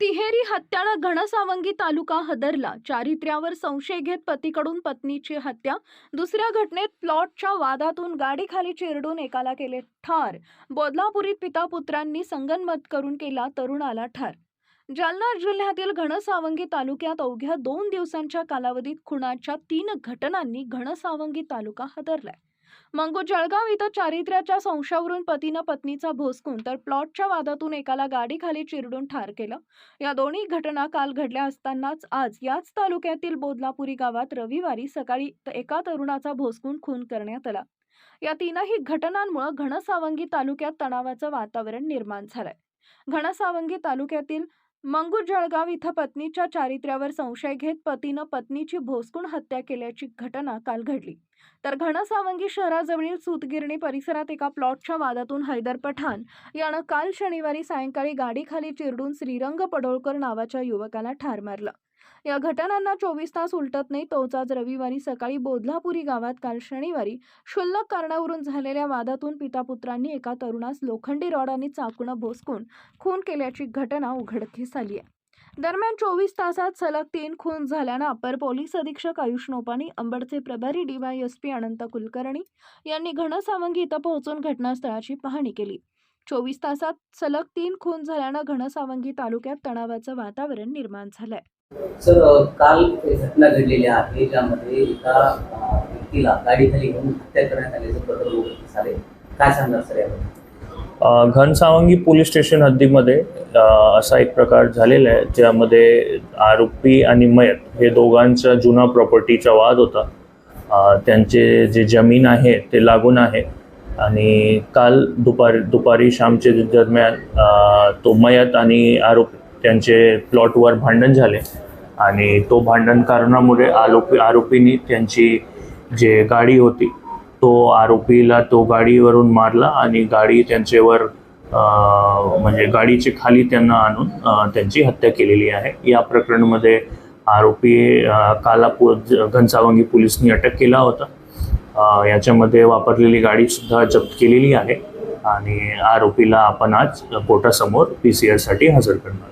तिहेरी हत्यानं घनसावंगी तालुका हदरला. चारित्र्यावर संशय घेत पतीकडून पत्नीची हत्या. दुसऱ्या घटनेत प्लॉटच्या वादातून गाडीखाली चिरडून एकाला केले ठार. बोदलापुरीत पिता पुत्रांनी संगनमत करून केला तरुणाला ठार. जालना जिल्ह्यातील घनसावंगी तालुक्यात अवघ्या दोन दिवसांच्या कालावधीत खुणाच्या तीन घटनांनी घनसावंगी तालुका हादरलाय. मंगू जळगाव इथं चारित्र्याच्या संशयावरून पतीनं पत्नीचा भोसकून तर प्लॉटच्या वादातून एकाला गाडीखाली चिरडून ठार केलं. या दोन्ही घटना काल घडल्या असतानाच आज याच तालुक्यातील बोदलापुरी गावात रविवारी सकाळी एका तरुणाचा भोसकून खून करण्यात आला. या तीनही घटनांमुळे घनसावंगी तालुक्यात तणावाचं वातावरण निर्माण झालंय. घनसावंगी तालुक्यातील मंगू जळगाव इथं पत्नीच्या चारित्र्यावर संशय घेत पतीनं पत्नीची भोसकून हत्या केल्याची घटना काल घडली. तर घनसावंगी शहराजवळील सुतगिरणी परिसरात एका प्लॉटच्या वादातून हैदर पठाण यानं काल शनिवारी सायंकाळी गाडीखाली चिरडून श्रीरंग पडोळकर नावाच्या युवकाला ठार मारलं. या घटनांना चोवीस तास उलटत नाही तोच आज रविवारी सकाळी बोधलापुरी गावात काल शनिवारी क्षुल्लक कारणावरून झालेल्या वादातून पितापुत्रांनी एका तरुणास लोखंडी रॉडाने चाकून भोसकून खून केल्याची घटना उघडकीस आली आहे. दरम्यान चोवीस तासात सलग तीन खून झाल्यानं अपर पोलीस अधीक्षक आयुष नोपानी अंबडचे प्रभारी डीवायएसपी अनंत कुलकर्णी यांनी घनसावंगी इथं पोहोचून घटनास्थळाची पाहणी केली. चोवीस तासात सलग तीन खून झाल्यानं घनसावंगी तालुक्यात तणावाचं वातावरण निर्माण झालंय. सर काल घटना घडलेली आहे ज्यामध्ये एका व्यक्तीला गाडीखाली घेऊन हत्या करण्यात आल्याचं प्रकरण उघडकीस आले काय सांगणार सर याबद्दल? घनसावंगी पोलीस स्टेशन हद्दीमध्ये असा एक प्रकार झालेला आहे ज्यामध्ये आरोपी आणि मयत हे दोघांचा जुना प्रॉपर्टीचा वाद होता. त्यांचे जे जमीन आहे ते लागून आहे. आणि काल दुपारी दुपारी शामचे दरम्यान तो मयत आणि आरोपी त्यांचे प्लॉटवर भांडण झाले. आणि तो भांडण कारणामुळे आरोपी आरोपींनी त्यांची जे गाडी होती तो आरोपीला तो गाडीवरून मारला आणि गाडी त्यांच्यावर म्हणजे गाडीचे खाली त्यांना आणून त्यांची हत्या केलेली आहे. या प्रकरणामध्ये आरोपी कालापूर घनसावंगी पोलिसांनी अटक केला होता. याच्यामध्ये वापरलेली गाडीसुद्धा जप्त केलेली आहे आणि आरोपीला आपण आज कोर्टासमोर पी सी आरसाठी हजर करणार